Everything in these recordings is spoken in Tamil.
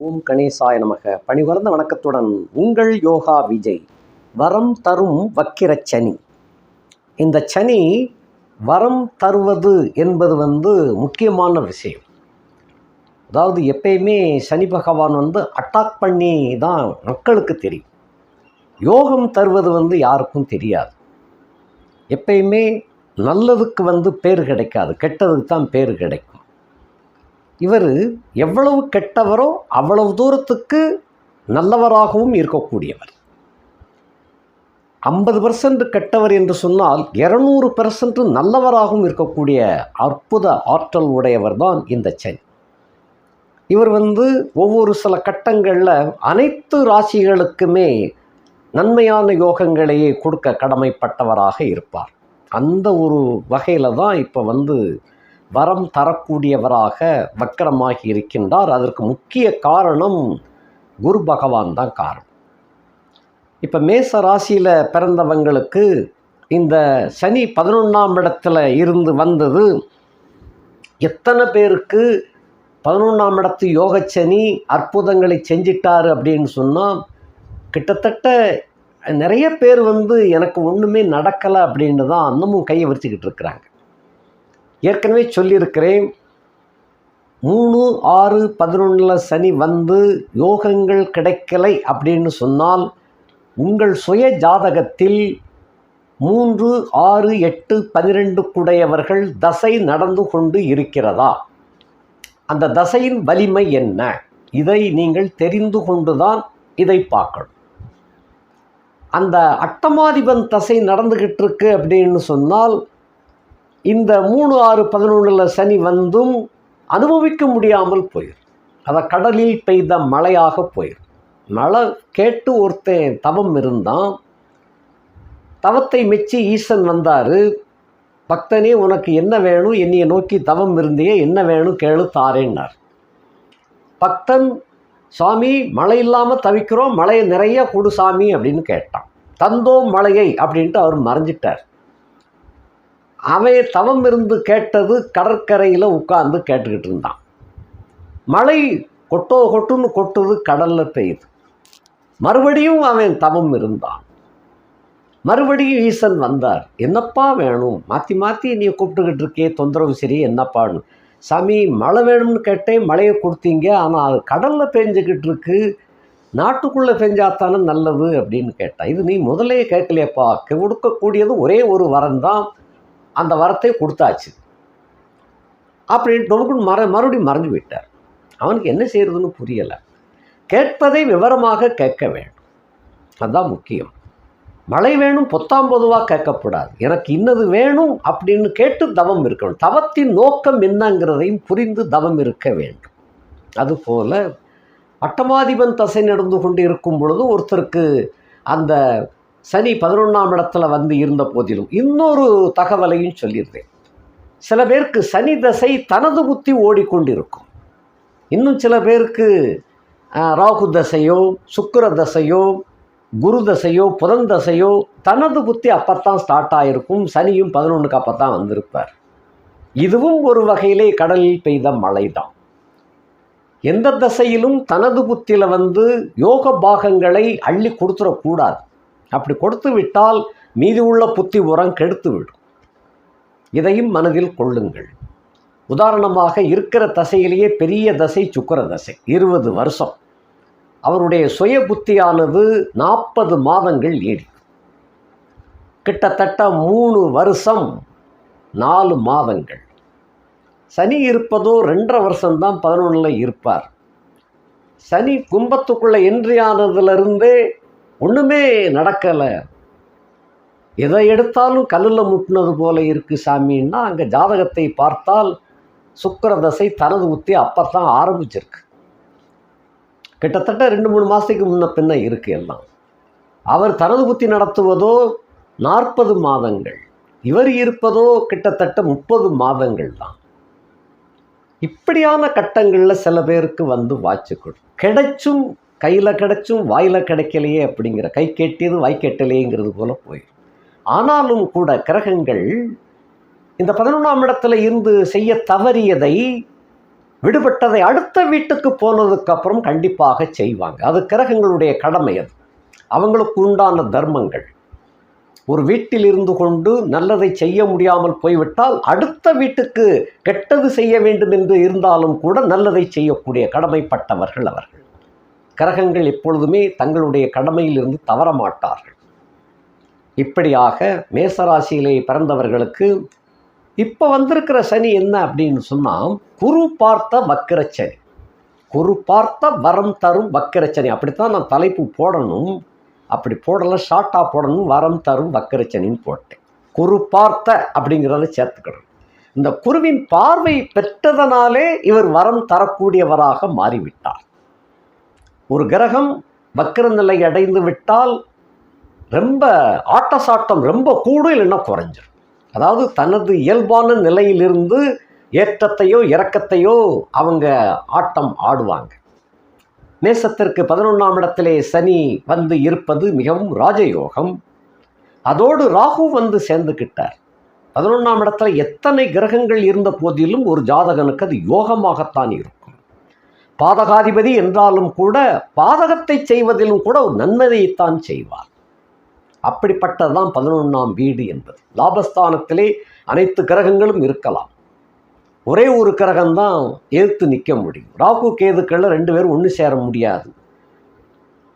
ஓம் கணேசாய நமக. பணிவர்ந்த வணக்கத்துடன் உங்கள் யோகா விஜய். வரம் தரும் வக்கிரச் சனி. இந்த சனி வரம் தருவது என்பது வந்து முக்கியமான விஷயம். அதாவது எப்பயுமே சனி பகவான் வந்து அட்டாக் பண்ணி தான் மக்களுக்கு தெரியும். யோகம் தருவது வந்து யாருக்கும் தெரியாது. எப்பயுமே நல்லதுக்கு வந்து பேர் கிடைக்காது. கெட்டதுக்கு தான் பேர் கிடைக்கும். இவர் எவ்வளவு கெட்டவரோ அவ்வளவு தூரத்துக்கு நல்லவராகவும் இருக்கக்கூடியவர். ஐம்பது பர்சன்ட் கெட்டவர் என்று சொன்னால் இரநூறு பெர்சன்ட் நல்லவராகவும் இருக்கக்கூடிய அற்புத ஆற்றல் உடையவர் தான் இந்த சனி. இவர் வந்து ஒவ்வொரு சில கட்டங்களில் அனைத்து ராசிகளுக்குமே நன்மையான யோகங்களையே கொடுக்க கடமைப்பட்டவராக இருப்பார். அந்த ஒரு வகையில் தான் இப்போ வந்து வரம் தரக்கூடியவராக வக்கரமாகி இருக்கின்றார். அதற்கு முக்கிய காரணம் குரு பகவான் தான் காரணம். இப்போ மேச ராசியில் பிறந்தவங்களுக்கு இந்த சனி பதினொன்றாம் இடத்துல இருந்து வந்தது எத்தனை பேருக்கு பதினொன்றாம் இடத்து யோகச்சனி அற்புதங்களை செஞ்சிட்டாரு அப்படின்னு சொன்னால் கிட்டத்தட்ட நிறைய பேர் வந்து எனக்கு ஒன்றுமே நடக்கலை அப்படின்னு தான் இன்னமும் கையை விரிச்சிக்கிட்டு இருக்கிறாங்க. ஏற்கனவே சொல்லியிருக்கிறேன். மூணு ஆறு பதினொன்றில் சனி வந்து யோகங்கள் கிடைக்கலை அப்படின்னு சொன்னால் உங்கள் சுய ஜாதகத்தில் மூன்று ஆறு எட்டு பன்னிரெண்டுக்குடையவர்கள் தசை நடந்து கொண்டு இருக்கிறதா? அந்த தசையின் வலிமை என்ன? இதை நீங்கள் தெரிந்து கொண்டுதான் இதை பார்க்கணும். அந்த அட்டமாதிபன் தசை நடந்துக்கிட்டு இருக்கு அப்படின்னு சொன்னால் இந்த மூணு ஆறு பதினொன்றில் சனி வந்தும் அனுபவிக்க முடியாமல் போயிடும் அதை கடலில் பெய்த மழையாக போயிடும் மழை கேட்டு ஒருத்தன் தவம் இருந்தான். தவத்தை மெச்சி ஈசன் வந்தார். பக்தனே உனக்கு என்ன வேணும்? என்னையை நோக்கி தவம் இருந்தியே என்ன வேணும் கேளு தாரேன்னார். பக்தன் சாமி மழை இல்லாமல் தவிக்கிறோம் மழையை நிறைய கொடு சாமி அப்படின்னு கேட்டான். தந்தோம் மழையை அப்படின்ட்டு அவர் மறைஞ்சிட்டார். அவன் தவம் இருந்து கேட்டது கடற்கரையில் உட்கார்ந்து கேட்டுக்கிட்டு இருந்தான். மழை கொட்டோ கொட்டுன்னு கொட்டுது கடலில் பெய்யுது. மறுபடியும் அவன் தவம் இருந்தான். மறுபடியும் ஈசன் வந்தார். என்னப்பா வேணும்? மாற்றி மாற்றி நீ கூப்பிட்டுக்கிட்டு இருக்கே தொந்தரவு சரி என்னப்பான்னு? சாமி மழை வேணும்னு கேட்டேன் மழையை கொடுத்தீங்க ஆனால் அது கடலில் பெஞ்சுக்கிட்டு இருக்கு நாட்டுக்குள்ளே பெஞ்சாத்தானே நல்லது அப்படின்னு கேட்டான். இது நீ முதலே கேட்கலையப்பா. கொடுக்கக்கூடியது ஒரே ஒரு வரம் தான் அந்த வரத்தை கொடுத்தாச்சு. அப்படின்னு டொமுக்குன்னு மற மறுபடியும் மறைஞ்சு விட்டார் அவனுக்கு என்ன செய்கிறதுன்னு புரியலை. கேட்பதை விவரமாக கேட்க வேண்டும். அதுதான் முக்கியம். மழை வேணும் பொத்தாம் பொதுவாக கேட்கக்கூடாது எனக்கு இன்னது வேணும் அப்படின்னு கேட்டு தவம் இருக்கணும். தவத்தின் நோக்கம் என்னங்கிறதையும் புரிந்து தவம் இருக்க வேண்டும். அதுபோல் அட்டமாதிபன் தசை நடந்து கொண்டு இருக்கும் பொழுது ஒருத்தருக்கு அந்த சனி பதினொன்றாம் இடத்துல வந்து இருந்த போதிலும் இன்னொரு தகவலையும் சொல்லியிருந்தேன். சில பேருக்கு சனி தசை தனது புத்தி ஓடிக்கொண்டிருக்கும். இன்னும் சில பேருக்கு ராகு தசையோ சுக்கர தசையோ குரு தசையோ புதன் தசையோ தனது புத்தி அப்பத்தான் ஸ்டார்ட் ஆகிருக்கும் சனியும் பதினொன்றுக்கு அப்பத்தான் வந்திருப்பார். இதுவும் ஒரு வகையிலே கடலில் பெய்த மழை தான் எந்த தசையிலும் தனது புத்தியில் வந்து யோக பாகங்களை அள்ளி கொடுத்துடக்கூடாது. அப்படி கொடுத்து விட்டால் மீதி உள்ள புத்தி உரம் கெடுத்துவிடும் இதையும் மனதில் கொள்ளுங்கள். உதாரணமாக இருக்கிற தசையிலேயே பெரிய தசை சுக்கர தசை இருபது வருஷம். அவருடைய சுய புத்தியானது நாற்பது மாதங்கள் நீடிக்கும். கிட்டத்தட்ட மூணு வருஷம் நாலு மாதங்கள். சனி இருப்பதோ ரெண்டரை வருஷம்தான் பதினொன்றில் இருப்பார். சனி கும்பத்துக்குள்ளே என்ட்ரியானதுலேருந்தே ஒன்றுமே நடக்கலை. எதை எடுத்தாலும் கல்லில் முட்டினது போல இருக்குது சாமின்னா அங்கே ஜாதகத்தை பார்த்தால் சுக்கர தசை தனது உத்தி அப்பத்தான் ஆரம்பிச்சிருக்கு. கிட்டத்தட்ட ரெண்டு மூணு மாதத்துக்கு முன்ன பின்ன இருக்கு எல்லாம். அவர் தனது புத்தி நடத்துவதோ நாற்பது மாதங்கள். இவர் இருப்பதோ கிட்டத்தட்ட முப்பது மாதங்கள் தான். இப்படியான கட்டங்களில் சில பேருக்கு வந்து வாய்ச்சிக்கொடும் கிடைச்சும் கையில் கிடைச்சும் வாயில் கிடைக்கலையே அப்படிங்கிற கை கெட்டியது வாய் கெட்டலையேங்கிறது போல போயிடும். ஆனாலும் கூட கிரகங்கள் இந்த பதினொன்றாம் இடத்துல இருந்து செய்ய தவறியதை விடுபட்டதை அடுத்த வீட்டுக்கு போனதுக்கு அப்புறம் கண்டிப்பாக செய்வாங்க. அது கிரகங்களுடைய கடமை அது. அவங்களுக்கு உண்டான தர்மங்கள். ஒரு வீட்டில் இருந்து கொண்டு நல்லதை செய்ய முடியாமல் போய்விட்டால் அடுத்த வீட்டுக்கு கெட்டது செய்ய வேண்டும் என்று இருந்தாலும் கூட நல்லதை செய்யக்கூடிய கடமைப்பட்டவர்கள் அவர்கள். கிரகங்கள் எப்பொழுதுமே தங்களுடைய கடமையிலிருந்து தவற மாட்டார்கள் இப்படியாக மேசராசியிலே பிறந்தவர்களுக்கு இப்போ வந்திருக்கிற சனி என்ன அப்படின்னு சொன்னால் குரு பார்த்த வக்கிர சனி. குரு பார்த்த வரம் தரும் வக்கிர சனி. அப்படித்தான் நான் தலைப்பு போடணும். அப்படி போடலை ஷார்ட்டாக போடணும். வரம் தரும் வக்கிர சனின்னு போட்டேன். குரு பார்த்த அப்படிங்கிறத சேர்த்துக்கணும். இந்த குருவின் பார்வை பெற்றதனாலே இவர் வரம் தரக்கூடியவராக மாறிவிட்டார். ஒரு கிரகம் வக்கிர நிலை அடைந்து விட்டால் ரொம்ப ஆட்டசாட்டம் ரொம்ப கூடும் இல்லைன்னா குறைஞ்சிடும் அதாவது தனது இயல்பான நிலையிலிருந்து ஏற்றத்தையோ இறக்கத்தையோ அவங்க ஆட்டம் ஆடுவாங்க. நேசத்திற்கு பதினொன்றாம் இடத்திலே சனி வந்து இருப்பது மிகவும் ராஜயோகம். அதோடு ராகு வந்து சேர்ந்துக்கிட்டார் பதினொன்றாம் இடத்துல எத்தனை கிரகங்கள் இருந்த போதிலும் ஒரு ஜாதகனுக்கு அது யோகமாகத்தான் இருக்கும். பாதகாதிபதி என்றாலும் கூட பாதகத்தை செய்வதிலும் கூட ஒரு நன்மையைத்தான் செய்வார். அப்படிப்பட்டதுதான் பதினொன்றாம் வீடு என்பது. லாபஸ்தானத்திலே அனைத்து கிரகங்களும் இருக்கலாம். ஒரே ஒரு கிரகம்தான் எதிர்த்து நிற்க முடியும். ராகு கேதுக்களில் ரெண்டு பேரும் ஒன்று சேர முடியாது.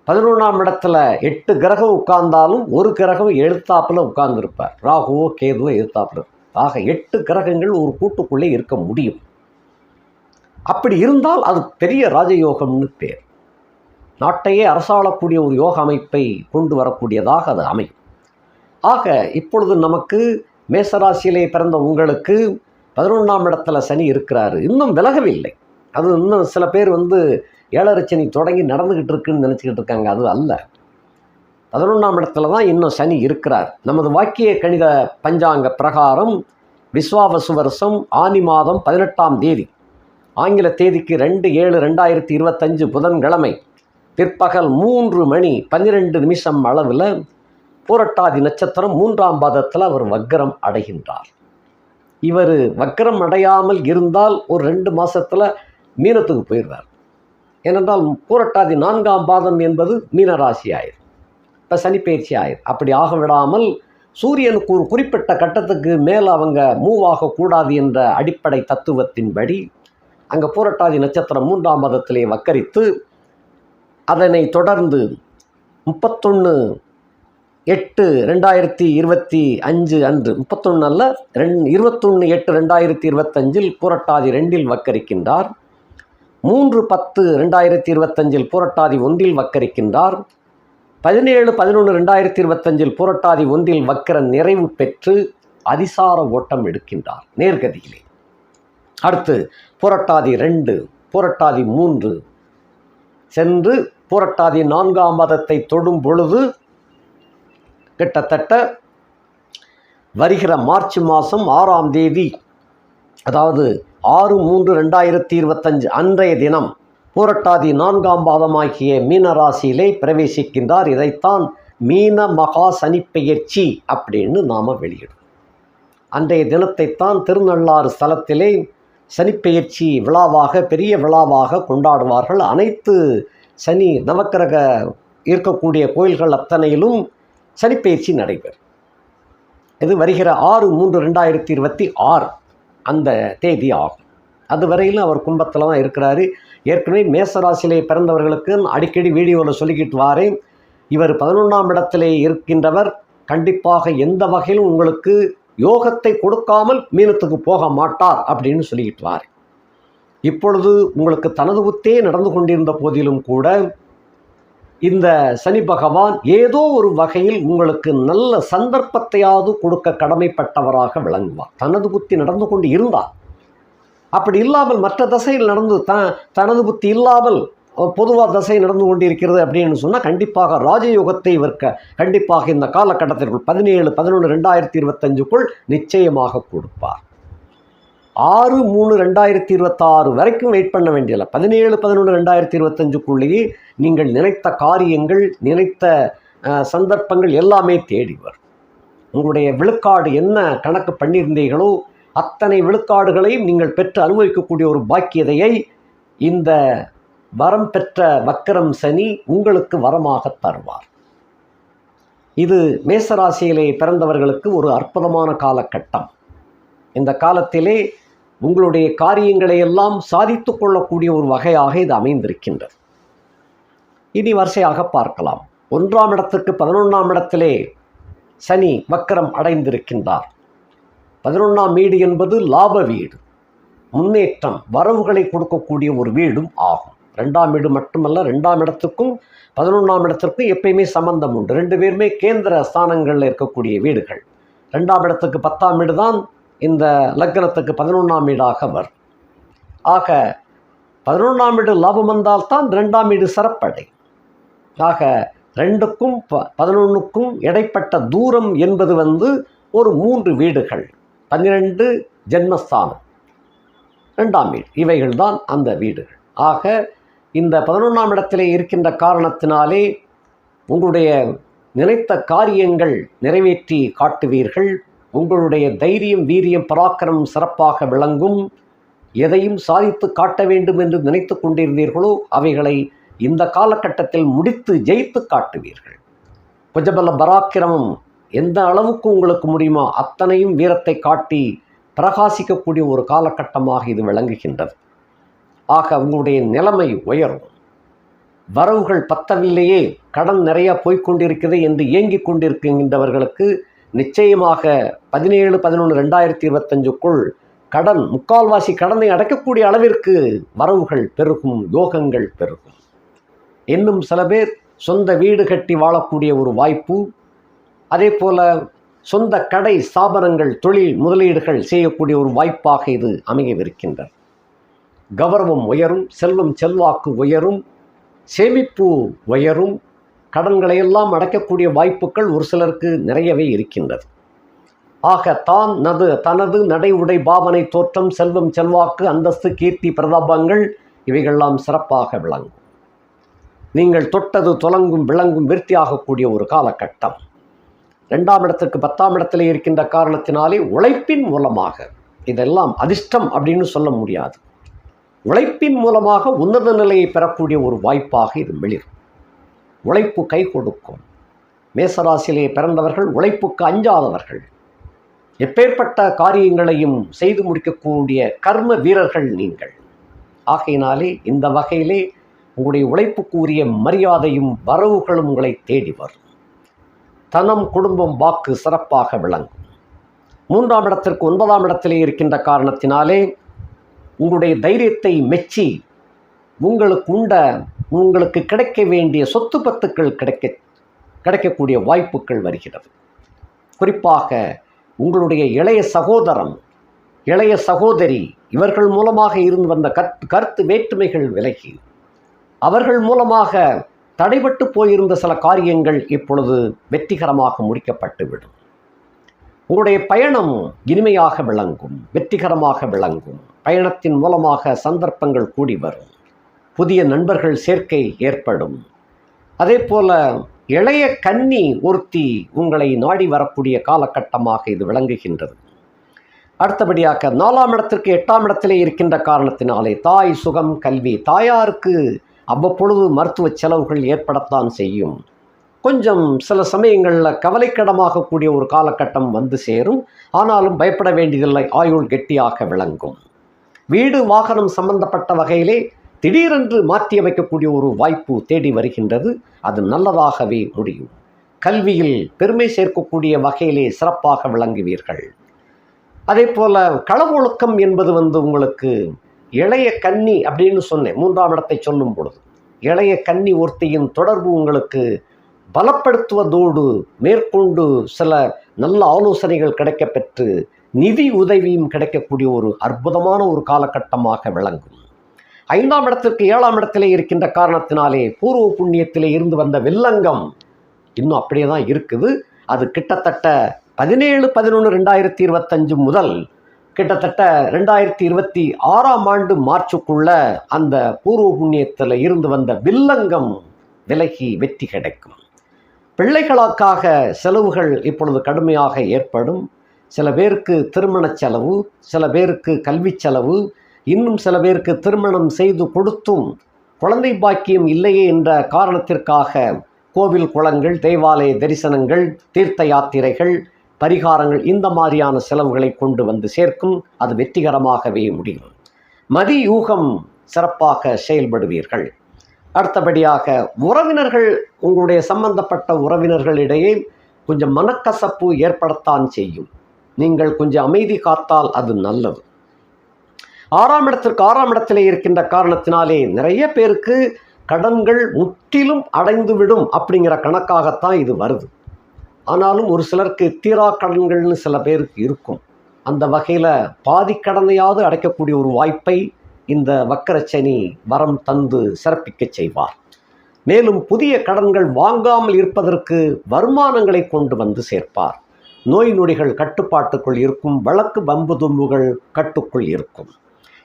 பதினொன்றாம் இடத்துல எட்டு கிரகம் உட்கார்ந்தாலும் ஒரு கிரகம் எழுத்தாப்பில் உட்கார்ந்துருப்பார். ராகுவோ கேதுவோ எழுத்தாப்பில் ஆக எட்டு கிரகங்கள் ஒரு கூட்டுக்குள்ளே இருக்க முடியும். அப்படி இருந்தால் அது பெரிய ராஜயோகம்னு பேர். நாட்டையே அரசாளக்கூடிய ஒரு யோக அமைப்பை கொண்டு வரக்கூடியதாக அது அமையும். ஆக இப்பொழுது நமக்கு மேசராசியிலே பிறந்த உங்களுக்கு பதினொன்றாம் இடத்துல சனி இருக்கிறாரு. இன்னும் விலகவில்லை. அது இன்னும் சில பேர் வந்து ஏழரை சனி தொடங்கி நடந்துக்கிட்டு இருக்குன்னு நினச்சிக்கிட்டு இருக்காங்க. அது அல்ல. பதினொன்றாம் இடத்துல தான் இன்னும் சனி இருக்கிறார். நமது வாக்கிய கணித பஞ்சாங்க பிரகாரம் விஸ்வாவசு வருஷம் ஆனி மாதம் பதினெட்டாம் தேதி. ஆங்கில தேதிக்கு ரெண்டு ஏழு ரெண்டாயிரத்தி இருபத்தஞ்சு புதன்கிழமை பிற்பகல் மூன்று மணி பன்னிரெண்டு நிமிஷம் அளவில் பூரட்டாதி நட்சத்திரம் மூன்றாம் பாதத்தில் அவர் வக்கரம் அடைகின்றார். இவர் வக்கரம் அடையாமல் இருந்தால் ஒரு ரெண்டு மாதத்தில் மீனத்துக்கு போயிடுவார். ஏனென்றால் பூரட்டாதி நான்காம் பாதம் என்பது மீனராசி ஆயிரும் இப்போ சனிப்பயிற்சி ஆயிரும் அப்படி ஆக விடாமல் சூரியனுக்கு ஒரு குறிப்பிட்ட கட்டத்துக்கு மேல் அவங்க மூவ் ஆகக்கூடாது என்ற அடிப்படை தத்துவத்தின்படி அங்கே பூரட்டாதி நட்சத்திரம் மூன்றாம் மதத்திலே வக்கரித்து அதனை தொடர்ந்து முப்பத்தொன்று எட்டு ரெண்டாயிரத்தி இருபத்தி அஞ்சு அன்று முப்பத்தொன்று அல்ல ரெண் இருபத்தொன்று எட்டு ரெண்டாயிரத்தி இருபத்தஞ்சில் புரட்டாதி ரெண்டில் வக்கரிக்கின்றார். மூன்று பத்து ரெண்டாயிரத்தி இருபத்தஞ்சில் புரட்டாதி ஒன்றில் வக்கரிக்கின்றார். பதினேழு பதினொன்று ரெண்டாயிரத்தி இருபத்தஞ்சில் புரட்டாதி ஒன்றில் வக்கர நிறைவு பெற்று அதிசார ஓட்டம் எடுக்கின்றார் நேர்கதியிலே. அடுத்து புரட்டாதி ரெண்டு புரட்டாதி மூன்று. சென்று புரட்டாதி நான்காம் மதத்தை தொடும் பொழுது கிட்டத்தட்ட வருகிற மார்ச் மாதம் ஆறாம் தேதி அதாவது ஆறு மூன்று ரெண்டாயிரத்தி இருபத்தஞ்சு அன்றைய தினம் புரட்டாதி நான்காம் பாதமாகிய மீனராசியிலே பிரவேசிக்கின்றார். இதைத்தான் மீன மகா சனிப்பெயர்ச்சி அப்படின்னு நாம் வெளியிடும் அன்றைய தினத்தைத்தான் திருநள்ளாறு ஸ்தலத்திலே சனிப்பெயர்ச்சி விழாவாக பெரிய விழாவாக கொண்டாடுவார்கள். அனைத்து சனி நவக்கிரக இருக்கக்கூடிய கோயில்கள் அத்தனையிலும் சனிப்பெயர்ச்சி நடைபெறும். இது வருகிற ஆறு மூன்று ரெண்டாயிரத்தி இருபத்தி ஆறு அந்த தேதி ஆகும். அது வரையிலும் அவர் கும்பத்தில் தான் இருக்கிறாரு. ஏற்கனவே மேசராசியிலே பிறந்தவர்களுக்கு அடிக்கடி வீடியோவில் சொல்லிக்கிட்டு வாரேன் இவர் பதினொன்றாம் இடத்திலே இருக்கின்றவர். கண்டிப்பாக எந்த வகையிலும் உங்களுக்கு யோகத்தை கொடுக்காமல் மீனத்துக்கு போக மாட்டார் அப்படின்னு சொல்லிக்கிட்டு வார். இப்பொழுது உங்களுக்கு தனது உத்தே நடந்து கொண்டிருந்த போதிலும் கூட இந்த சனி பகவான் ஏதோ ஒரு வகையில் உங்களுக்கு நல்ல சந்தர்ப்பத்தையாவது கொடுக்க கடமைப்பட்டவராக விளங்குவார். தனது புத்தி நடந்து கொண்டு இருந்தார். அப்படி இல்லாமல் மற்ற தசையில் நடந்து த தனது புத்தி இல்லாமல் பொதுவாக தசை நடந்து கொண்டிருக்கிறது அப்படின்னு சொன்னால் கண்டிப்பாக ராஜயோகத்தை விற்க கண்டிப்பாக இந்த காலகட்டத்திற்குள் பதினேழு பதினொன்று ரெண்டாயிரத்தி இருபத்தஞ்சுக்குள் நிச்சயமாக கொடுப்பார். ஆறு மூணு ரெண்டாயிரத்தி இருபத்தாறு வரைக்கும் வெயிட் பண்ண வேண்டியதில்லை. பதினேழு பதினொன்று ரெண்டாயிரத்தி இருபத்தஞ்சுக்குள்ளேயே நீங்கள் நினைத்த காரியங்கள் நினைத்த சந்தர்ப்பங்கள் எல்லாமே தேடி வரும். உங்களுடைய விழுக்காடு என்ன கணக்கு பண்ணியிருந்தீர்களோ அத்தனை விழுக்காடுகளையும் நீங்கள் பெற்று அனுபவிக்கக்கூடிய ஒரு பாக்கியதையை இந்த வரம் பெற்ற வக்கரம் சனி உங்களுக்கு வரமாக தருவார். இது மேசராசியிலே பிறந்தவர்களுக்கு ஒரு அற்புதமான காலகட்டம். இந்த காலத்திலே உங்களுடைய காரியங்களை எல்லாம் சாதித்து கொள்ளக்கூடிய ஒரு வகையாக இது அமைந்திருக்கின்றது. இனி வரிசையாக பார்க்கலாம். ஒன்றாம் இடத்துக்கு பதினொன்றாம் இடத்திலே சனி வக்கரம் அடைந்திருக்கின்றார். பதினொன்றாம் வீடு என்பது லாப வீடு. முன்னேற்றம் வரவுகளை கொடுக்கக்கூடிய ஒரு வீடும் ஆகும். ரெண்டாம் வீடு மட்டுமல்ல ரெண்டாம் இடத்துக்கும் பதினொன்றாம் இடத்திற்கும் எப்பயுமே சம்பந்தம் உண்டு. ரெண்டு பேருமே கேந்திர ஸ்தானங்களில் இருக்கக்கூடிய வீடுகள். ரெண்டாம் இடத்துக்கு பத்தாம் வீடு தான் இந்த லக்னத்துக்கு பதினொன்றாம் வீடாக வரும். ஆக பதினொன்றாம் வீடு லாபம் வந்தால் தான் ரெண்டாம் வீடு சிறப்படை. ஆக ரெண்டுக்கும் ப பதினொன்றுக்கும் இடைப்பட்ட தூரம் என்பது வந்து ஒரு மூன்று வீடுகள். பன்னிரெண்டு ஜென்மஸ்தானம். ரெண்டாம் வீடு. இவைகள் தான் அந்த வீடுகள். ஆக இந்த பதினொன்றாம் இடத்திலே இருக்கின்ற காரணத்தினாலே உங்களுடைய நினைத்த காரியங்கள் நிறைவேற்றி காட்டுவீர்கள். உங்களுடைய தைரியம் வீரியம் பராக்கிரமம் சிறப்பாக விளங்கும். எதையும் சாதித்து காட்ட வேண்டும் என்று நினைத்து கொண்டிருந்தீர்களோ அவைகளை இந்த காலகட்டத்தில் முடித்து ஜெயித்து காட்டுவீர்கள். குஜபல பராக்கிரமம் எந்த அளவுக்கு உங்களுக்கு முடியுமோ அத்தனையும் வீரத்தை காட்டி பிரகாசிக்கக்கூடிய ஒரு காலகட்டமாக இது விளங்குகின்றது. ஆக உங்களுடைய நிலைமை உயரும். வரவுகள் பத்தவில்லையே கடன் நிறையா போய்கொண்டிருக்கிறது என்று ஏங்கிக் கொண்டிருக்கின்றவர்களுக்கு நிச்சயமாக பதினேழு பதினொன்று ரெண்டாயிரத்தி இருபத்தஞ்சுக்குள் கடன் முக்கால்வாசி கடனை அடைக்கக்கூடிய அளவிற்கு வரவுகள் பெருகும் யோகங்கள் பெருகும். இன்னும் சில பேர் சொந்த வீடு கட்டி வாழக்கூடிய ஒரு வாய்ப்பு அதே போல் சொந்த கடை ஸ்தாபனங்கள் தொழில் முதலீடுகள் செய்யக்கூடிய ஒரு வாய்ப்பாக இது அமையவிருக்கின்றது. கௌரவம் உயரும் செல்வம் செல்வாக்கு உயரும் சேமிப்பு உயரும் கடன்களை எல்லாம் அடைக்கக்கூடிய வாய்ப்புகள் ஒரு சிலருக்கு நிறையவே இருக்கின்றது. ஆக தான் நது தனது நடை உடை பாவனை தோற்றம் செல்வம் செல்வாக்கு அந்தஸ்து கீர்த்தி பிரதாபங்கள் இவைகள்லாம் சிறப்பாக விளங்கும். நீங்கள் தொட்டது தொலங்கும் விளங்கும் விருத்தியாகக்கூடிய ஒரு காலகட்டம். ரெண்டாம் இடத்துக்கு பத்தாம் இடத்துல இருக்கின்ற காரணத்தினாலே உழைப்பின் மூலமாக இதெல்லாம் அதிர்ஷ்டம் அப்படின்னு சொல்ல முடியாது. உழைப்பின் மூலமாக உன்னத நிலையை பெறக்கூடிய ஒரு வாய்ப்பாக இது வெளிரும். உழைப்பு கை கொடுக்கும். மேசராசிலே பிறந்தவர்கள் உழைப்புக்கு அஞ்சாதவர்கள். எப்பேற்பட்ட காரியங்களையும் செய்து முடிக்கக்கூடிய கர்ம வீரர்கள் நீங்கள். ஆகையினாலே இந்த வகையிலே உங்களுடைய உழைப்புக்குரிய மரியாதையும் வரவுகளும் உங்களை தேடி வரும். தனம் குடும்பம் வாக்கு சிறப்பாக விளங்கும். மூன்றாம் இடத்திற்கு ஒன்பதாம் இடத்திலே இருக்கின்ற காரணத்தினாலே உங்களுடைய தைரியத்தை மெச்சி உங்களுக்கு உண்ட உங்களுக்கு கிடைக்க வேண்டிய சொத்து பத்துக்கள் கிடைக்க கிடைக்கக்கூடிய வாய்ப்புகள் வருகிறது. குறிப்பாக உங்களுடைய இளைய சகோதரன் இளைய சகோதரி இவர்கள் மூலமாக இருந்து வந்த கத் கருத்து வேற்றுமைகள் விலகி அவர்கள் மூலமாக தடைபட்டு போயிருந்த சில காரியங்கள் இப்பொழுது வெற்றிகரமாக முடிக்கப்பட்டுவிடும். உங்களுடைய பயணம் இனிமையாக விளங்கும் வெற்றிகரமாக விளங்கும். பயணத்தின் மூலமாக சந்தர்ப்பங்கள் கூடி வரும். புதிய நண்பர்கள் சேர்க்கை ஏற்படும். அதே போல இளைய கன்னி ஒருத்தி உங்களை நாடி வரக்கூடிய காலகட்டமாக இது விளங்குகின்றது. அடுத்தபடியாக நாலாம் இடத்திற்கு எட்டாம் இடத்திலே இருக்கின்ற காரணத்தினாலே தாய் சுகம் கல்வி தாயாருக்கு அவ்வப்பொழுது மருத்துவ செலவுகள் ஏற்படத்தான் செய்யும். கொஞ்சம் சில சமயங்களில் கவலைக்கிடமாகக்கூடிய ஒரு காலகட்டம் வந்து சேரும். ஆனாலும் பயப்பட வேண்டியதில்லை ஆயுள் கெட்டியாக விளங்கும். வீடு வாகனம் சம்பந்தப்பட்ட வகையிலே திடீரென்று மாற்றி அமைக்கக்கூடிய ஒரு வாய்ப்பு தேடி வருகின்றது. அது நல்லதாகவே முடியும். கல்வியில் பெருமை சேர்க்கக்கூடிய வகையிலே சிறப்பாக விளங்குவீர்கள். அதே போல் களவொழுக்கம் என்பது வந்து உங்களுக்கு இளைய கன்னி அப்படின்னு சொன்னேன் மூன்றாம் இடத்தை சொல்லும் பொழுது. இளைய கன்னி ஒருத்தியின் தொடர்பு உங்களுக்கு பலப்படுத்துவதோடு மேற்கொண்டு சில நல்ல ஆலோசனைகள் கிடைக்கப்பெற்று நிதி உதவியும் கிடைக்கக்கூடிய ஒரு அற்புதமான ஒரு காலகட்டமாக விளங்கும். ஐந்தாம் இடத்திற்கு ஏழாம் இடத்திலே இருக்கின்ற காரணத்தினாலே பூர்வ புண்ணியத்திலே இருந்து வந்த வெள்ளங்கம் இன்னும் அப்படியே தான் இருக்குது. அது கிட்டத்தட்ட பதினேழு பதினொன்று ரெண்டாயிரத்தி இருபத்தஞ்சு முதல் கிட்டத்தட்ட ரெண்டாயிரத்தி இருபத்தி ஆறாம் ஆண்டு மார்ச்சுக்குள்ள அந்த பூர்வ புண்ணியத்தில் இருந்து வந்த வில்லங்கம் விலகி வெற்றி கிடைக்கும். பிள்ளைகளுக்காக செலவுகள் இப்பொழுது கடுமையாக ஏற்படும். சில பேருக்கு திருமணச் செலவு சில பேருக்கு கல்விச் செலவு இன்னும் சில பேருக்கு திருமணம் செய்து கொடுத்தும் குழந்தை பாக்கியம் இல்லையே என்ற காரணத்திற்காக கோவில் குளங்கள் தேவாலய தரிசனங்கள் தீர்த்த யாத்திரைகள் பரிகாரங்கள் இந்த மாதிரியான செலவுகளை கொண்டு வந்து சேர்க்கும். அது வெற்றிகரமாகவே முடியும். மதியூகம் சிறப்பாக செயல்படுவீர்கள். அடுத்தபடியாக உறவினர்கள் உங்களுடைய சம்பந்தப்பட்ட உறவினர்களிடையே கொஞ்சம் மனக்கசப்பு ஏற்படத்தான் செய்யும். நீங்கள் கொஞ்சம் அமைதி காத்தால் அது நல்லது. ஆறாம் இடத்திற்கு ஆறாம் இடத்திலே இருக்கின்ற காரணத்தினாலே நிறைய பேருக்கு கடன்கள் முற்றிலும் அடைந்துவிடும் அப்படிங்கிற கணக்காகத்தான் இது வருது. ஆனாலும் ஒரு சிலருக்கு தீரா கடன்கள்னு சில பேருக்கு இருக்கும். அந்த வகையில் பாதி கடனையாவது அடைக்கக்கூடிய ஒரு வாய்ப்பை இந்த வக்கரச்சனி வரம் தந்து சிறப்பிக்க செய்வார். மேலும் புதிய கடன்கள் வாங்காமல் இருப்பதற்கு வருமானங்களை கொண்டு வந்து சேர்ப்பார். நோய் நொடிகள் கட்டுப்பாட்டுக்குள் இருக்கும் வழக்கு பம்பு தும்புகள் கட்டுக்குள் இருக்கும்.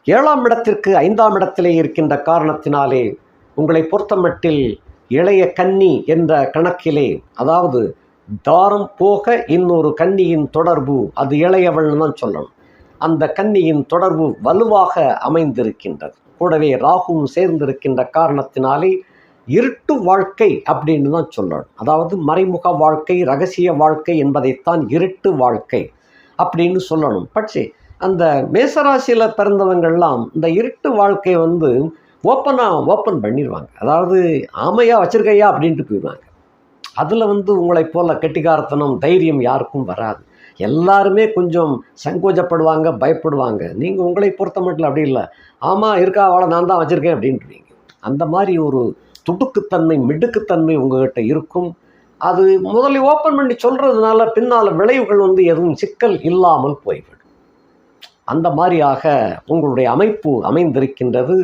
ஏழாம் இடத்திற்கு ஐந்தாம் இடத்திலே இருக்கின்ற காரணத்தினாலே உங்களை பொறுத்தமட்டில் இளைய கன்னி என்ற கணக்கிலே அதாவது தாரம் போக இன்னொரு கன்னியின் தொடர்பு அது இளையவள்னு தான் சொல்லணும். அந்த கன்னியின் தொடர்பு வலுவாக அமைந்திருக்கின்றது. கூடவே ராகுவும் சேர்ந்திருக்கின்ற காரணத்தினாலே இருட்டு வாழ்க்கை அப்படின்னு தான் சொல்லணும் அதாவது மறைமுக வாழ்க்கை ரகசிய வாழ்க்கை என்பதைத்தான் இருட்டு வாழ்க்கை அப்படின்னு சொல்லணும். பட்சி அந்த மேசராசியில் பிறந்தவங்கள்லாம் இந்த இருட்டு வாழ்க்கை வந்து ஓப்பனாக ஓப்பன் பண்ணிடுவாங்க அதாவது ஆமையாக வச்சுருக்கையா அப்படின்ட்டு போயிடுவாங்க. அதில் வந்து உங்களைப் போல் கெட்டிக்காரத்தனம் தைரியம் யாருக்கும் வராது. எல்லாருமே கொஞ்சம் சங்கோஜப்படுவாங்க பயப்படுவாங்க. நீங்கள் உங்களை பொறுத்த மட்டும் அப்படி இல்லை. ஆமாம் இருக்கா அவளை நான் தான் வச்சுருக்கேன் அப்படின்றீங்க அந்த மாதிரி ஒரு துடுக்குத்தன்மை மிடுக்குத்தன்மை உங்ககிட்ட இருக்கும். அது முதலில் ஓப்பன் பண்ணி சொல்கிறதுனால பின்னால் விளைவுகள் வந்து எதுவும் சிக்கல் இல்லாமல் போய்விடும். அந்த மாதிரியாக உங்களுடைய அமைப்பு அமைந்திருக்கின்றது.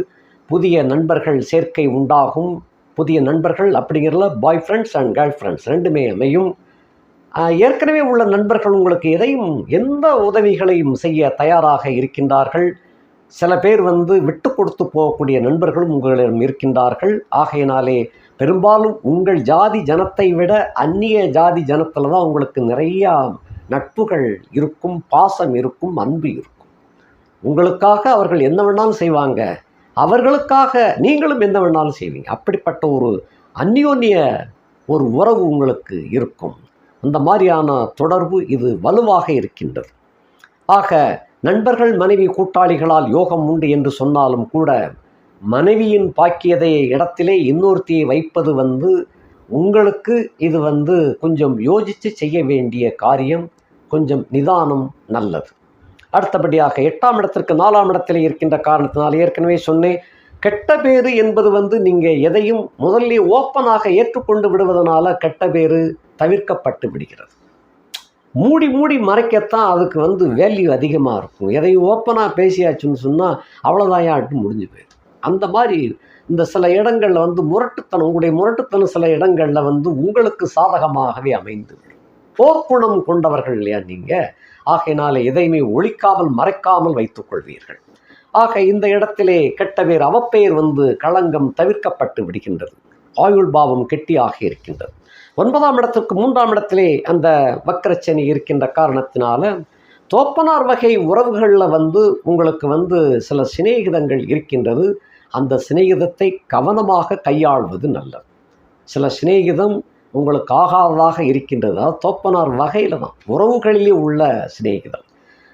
புதிய நண்பர்கள் சேர்க்கை உண்டாகும். புதிய நண்பர்கள் அப்படிங்கிறதுல boy friends and girl friends ரெண்டுமே அமையும். ஏற்கனவே உள்ள நண்பர்கள் உங்களுக்கு எதையும் எந்த உதவிகளையும் செய்ய தயாராக இருக்கின்றார்கள். சில பேர் வந்து விட்டு கொடுத்து போகக்கூடிய நண்பர்களும் உங்களிடம் இருக்கின்றார்கள். ஆகையினாலே பெரும்பாலும் உங்கள் ஜாதி ஜனத்தை விட அந்நிய ஜாதி ஜனத்தில் தான் உங்களுக்கு நிறையா நட்புகள் இருக்கும் பாசம் இருக்கும் அன்பு இருக்கும். உங்களுக்காக அவர்கள் என்ன வேணாலும் செய்வாங்க. அவர்களுக்காக நீங்களும் என்ன வேணாலும் செய்வீங்க. அப்படிப்பட்ட ஒரு அந்யோன்ய ஒரு உறவு உங்களுக்கு இருக்கும். அந்த மாதிரியான தொடர்பு இது வலுவாக இருக்கின்றது. ஆக நண்பர்கள் மனைவி கூட்டாளிகளால் யோகம் உண்டு என்று சொன்னாலும் கூட மனைவியின் பாக்கியதை இடத்திலே இன்னொருத்தியை வைப்பது வந்து உங்களுக்கு இது வந்து கொஞ்சம் யோசித்து செய்ய வேண்டிய காரியம் கொஞ்சம் நிதானம் நல்லது. அடுத்தபடியாக எட்டாம் இடத்திற்கு நாலாம் இடத்தில் இருக்கின்ற காரணத்தினால் ஏற்கனவே சொன்னேன் கெட்ட பேர் என்பது வந்து நீங்கள் எதையும் முதல்ல ஓப்பனாக ஏற்றுக்கொண்டு விடுவதனால கெட்ட பேரு தவிர்க்கப்பட்டு விடுகிறது. மூடி மூடி மறைக்கத்தான் அதுக்கு வந்து வேல்யூ அதிகமாக இருக்கும். எதையும் ஓப்பனாக பேசியாச்சுன்னு சொன்னால் அவ்வளோதான் ஆட்டு முடிஞ்சு போயிடும். அந்த மாதிரி இந்த சில இடங்களில் வந்து முரட்டுத்தனம் உங்களுடைய முரட்டுத்தனம் சில இடங்களில் வந்து உங்களுக்கு சாதகமாகவே அமைந்து போர்க்குணம் கொண்டவர்கள் இல்லையா நீங்கள் ஆகையினால எதையுமே ஒழிக்காமல் மறைக்காமல் வைத்துக் கொள்வீர்கள். ஆக இந்த இடத்திலே கெட்ட பேர் அவப்பெயர் வந்து களங்கம் தவிர்க்கப்பட்டு விடுகின்றது. ஆயுள் பாவம் கெட்டியாக இருக்கின்றது. ஒன்பதாம் இடத்துக்கு மூன்றாம் இடத்திலே அந்த வக்கரச்சனி இருக்கின்ற காரணத்தினால தோப்பனார் வகை உறவுகளில் வந்து உங்களுக்கு வந்து சில சிநேகிதங்கள் இருக்கின்றது. அந்த சிநேகிதத்தை கவனமாக கையாள்வது நல்லது. சில சிநேகிதம் உங்களுக்கு ஆகாததாக இருக்கின்றது. அதாவது தோப்பனார் வகையில் தான். உறவுகளிலே உள்ள சிநேகிதம்.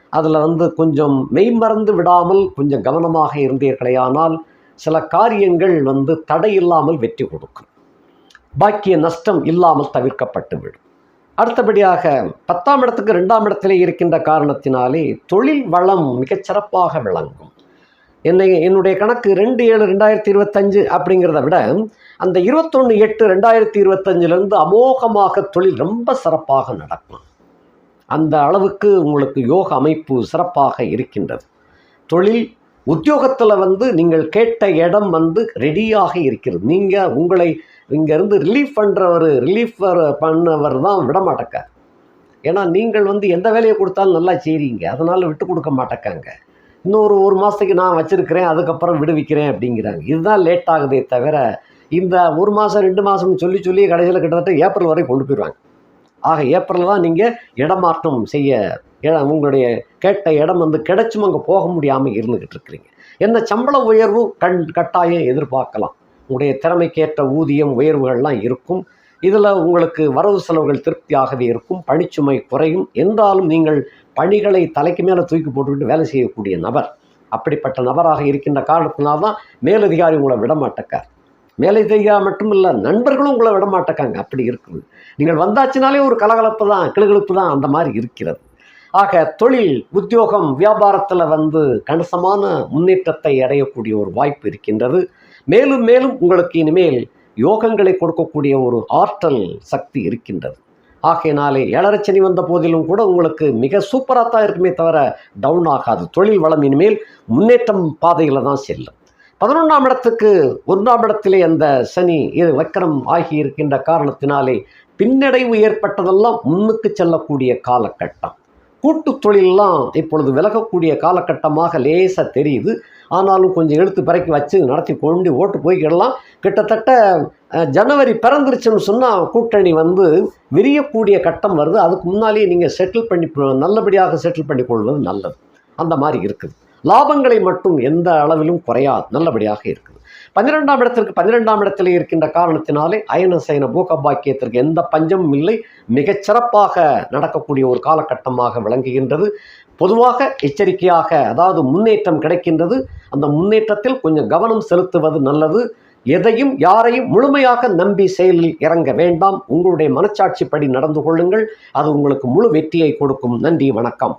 அதில் வந்து கொஞ்சம் மெய்மறந்து விடாமல் கொஞ்சம் கவனமாக இருந்தீர்களேயானால் சில காரியங்கள் வந்து தடையில்லாமல் வெற்றி கொடுக்கும். பாக்கிய நஷ்டம் இல்லாமல் தவிர்க்கப்பட்டுவிடும் அடுத்தபடியாக பத்தாம் இடத்துக்கு ரெண்டாம் இடத்திலே இருக்கின்ற காரணத்தினாலே தொழில் வளம் மிகச்சிறப்பாக விளங்கும். என்னை என்னுடைய கணக்கு ரெண்டு ஏழு ரெண்டாயிரத்தி இருபத்தஞ்சு அப்படிங்கிறத விட அந்த இருபத்தொன்று எட்டு ரெண்டாயிரத்தி இருபத்தஞ்சிலேருந்து அமோகமாக தொழில் ரொம்ப சிறப்பாக நடக்கும். அந்த அளவுக்கு உங்களுக்கு யோக அமைப்பு சிறப்பாக இருக்கின்றது. தொழில் உத்தியோகத்தில் வந்து நீங்கள் கேட்ட இடம் வந்து ரெடியாக இருக்கிறது. நீங்கள் உங்களை இங்கேருந்து ரிலீஃப் பண்ணுறவர் ரிலீஃப் பண்ணவர் தான் விட மாட்டேக்கார் ஏன்னா நீங்கள் வந்து எந்த வேலையை கொடுத்தாலும் நல்லா செய்கிறீங்க அதனால் விட்டு கொடுக்க மாட்டேக்காங்க. இன்னொரு ஒரு மாதத்துக்கு நான் வச்சுருக்கிறேன் அதுக்கப்புறம் விடுவிக்கிறேன் அப்படிங்கிறாங்க. இதுதான் லேட் ஆகுதே தவிர இந்த ஒரு மாதம் ரெண்டு மாதம்னு சொல்லி சொல்லி கடைசியில் கிட்டத்தட்ட ஏப்ரல் வரை கொண்டு போயிடுவாங்க. ஆக ஏப்ரல் தான் நீங்கள் இடமாற்றம் செய்ய உங்களுடைய கேட்ட இடம் வந்து கிடைச்சும் அங்கே போக முடியாமல் இருந்துக்கிட்டு இருக்கிறீங்க. என்ன சம்பள உயர்வு கண் கட்டாயம் எதிர்பார்க்கலாம். உங்களுடைய திறமைக்கேற்ற ஊதியம் உயர்வுகள்லாம் இருக்கும். இதில் உங்களுக்கு வரவு செலவுகள் திருப்தியாகவே இருக்கும். பணிச்சுமை குறையும். என்றாலும் நீங்கள் பணிகளை தலைக்கு மேலே தூக்கி போட்டுக்கிட்டு வேலை செய்யக்கூடிய நபர். அப்படிப்பட்ட நபராக இருக்கின்ற காரணத்தினால்தான் மேலதிகாரி உங்களை விடமாட்டக்கார். மேலதிகாரி மட்டும் இல்லை நண்பர்களும் உங்களை விடமாட்டக்காங்க. அப்படி இருக்குது. நீங்கள் வந்தாச்சுனாலே ஒரு கலகலப்பு தான் கிளுகிழப்பு தான் அந்த மாதிரி இருக்கிறது. ஆக தொழில் உத்தியோகம் வியாபாரத்தில் வந்து கணிசமான முன்னேற்றத்தை அடையக்கூடிய ஒரு வாய்ப்பு இருக்கின்றது. மேலும் மேலும் உங்களுக்கு இனிமேல் யோகங்களை கொடுக்கக்கூடிய ஒரு ஆற்றல் சக்தி இருக்கின்றது. ஆகையினாலே ஏழரச்சனி வந்த போதிலும் கூட உங்களுக்கு மிக சூப்பராக தான் இருக்குமே தவிர டவுன் ஆகாது. தொழில் வளம் இனிமேல் முன்னேற்றம் பாதையில் தான் செல்லும். பதினொன்றாம் இடத்துக்கு ஒன்றாம் இடத்திலே அந்த சனி இது வக்கரம் ஆகி இருக்கின்ற காரணத்தினாலே பின்னடைவு ஏற்பட்டதெல்லாம் முன்னுக்கு செல்லக்கூடிய காலகட்டம். கூட்டு தொழிலெலாம் இப்பொழுது விலகக்கூடிய காலகட்டமாக லேசாக தெரியுது. ஆனாலும் கொஞ்சம் எடுத்து பிறக்கி வச்சு நடத்தி கொண்டு ஓட்டு போய்க்கிடலாம். கிட்டத்தட்ட ஜனவரி பிறந்துருச்சுன்னு சொன்னால் கூட்டணி வந்து விரியக்கூடிய கட்டம் வருது. அதுக்கு முன்னாலேயே நீங்கள் செட்டில் பண்ணி நல்லபடியாக செட்டில் பண்ணி கொள்வது நல்லது. அந்த மாதிரி இருக்குது. லாபங்களை மட்டும் எந்த அளவிலும் குறையாது. நல்லபடியாக இருக்குது. பன்னிரெண்டாம் இடத்திற்கு பன்னிரெண்டாம் இடத்திலே இருக்கின்ற காரணத்தினாலே அயன சயன பூக பாக்கியத்திற்கு எந்த பஞ்சமும் இல்லை. மிகச்சிறப்பாக நடக்கக்கூடிய ஒரு காலகட்டமாக விளங்குகின்றது. பொதுவாக எச்சரிக்கையாக அதாவது முன்னேற்றம் கிடைக்கின்றது. அந்த முன்னேற்றத்தில் கொஞ்சம் கவனம் செலுத்துவது நல்லது. எதையும் யாரையும் முழுமையாக நம்பி செயலில் இறங்க வேண்டாம். உங்களுடைய மனச்சாட்சிப்படி நடந்து கொள்ளுங்கள். அது உங்களுக்கு முழு வெற்றியை கொடுக்கும். நன்றி வணக்கம்.